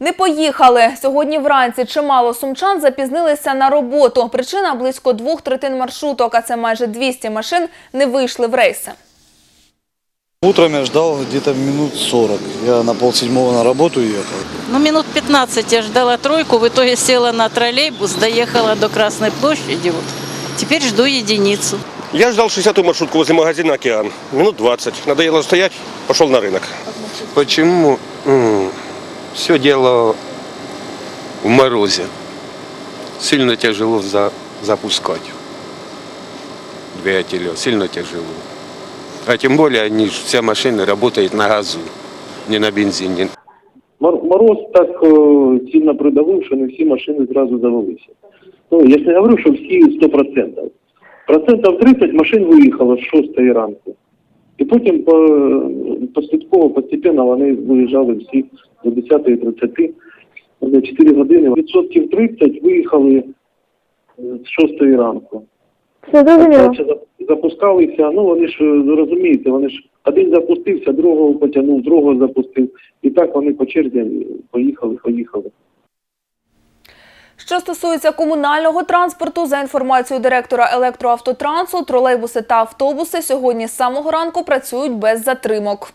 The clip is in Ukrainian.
Не поїхали. Сьогодні вранці чимало сумчан запізнилися на роботу. Причина – близько двох третин маршруток, а це майже 200 машин, не вийшли в рейси. Утром я ждал где-то минут 40. Я на полседьмого на работу ехал. Ну, минут 15 я ждала тройку, в итоге села на троллейбус, доехала до Красной площади. Вот. Теперь жду единицу. Я ждал 60-ю маршрутку возле магазина «Океан». Минут 20. Надоело стоять, пошел на рынок. Почему? Все дело в морозе. Сильно тяжело за, запускать двигатели, сильно тяжело. А тем более они, вся машина работает на газу, не на бензине. Мороз так е, сильно придавив, що не всі машини зразу завелися. Ну, я не говорю, що всі 100%. Процентів 30 машин виїхало з 6 ранку. І потім по, поступово, постепенно вони виїжджали всі до 10.30, до 4 години. Відсотків 30 виїхали е, з 6 ранку. Все зрозуміло. Запускалися, ну вони ж е, розумієте, вони ж один запустився, другого потягнув, другого запустив. І так вони по черзі поїхали, поїхали. Що стосується комунального транспорту, за інформацією директора електроавтотрансу, тролейбуси та автобуси сьогодні з самого ранку працюють без затримок.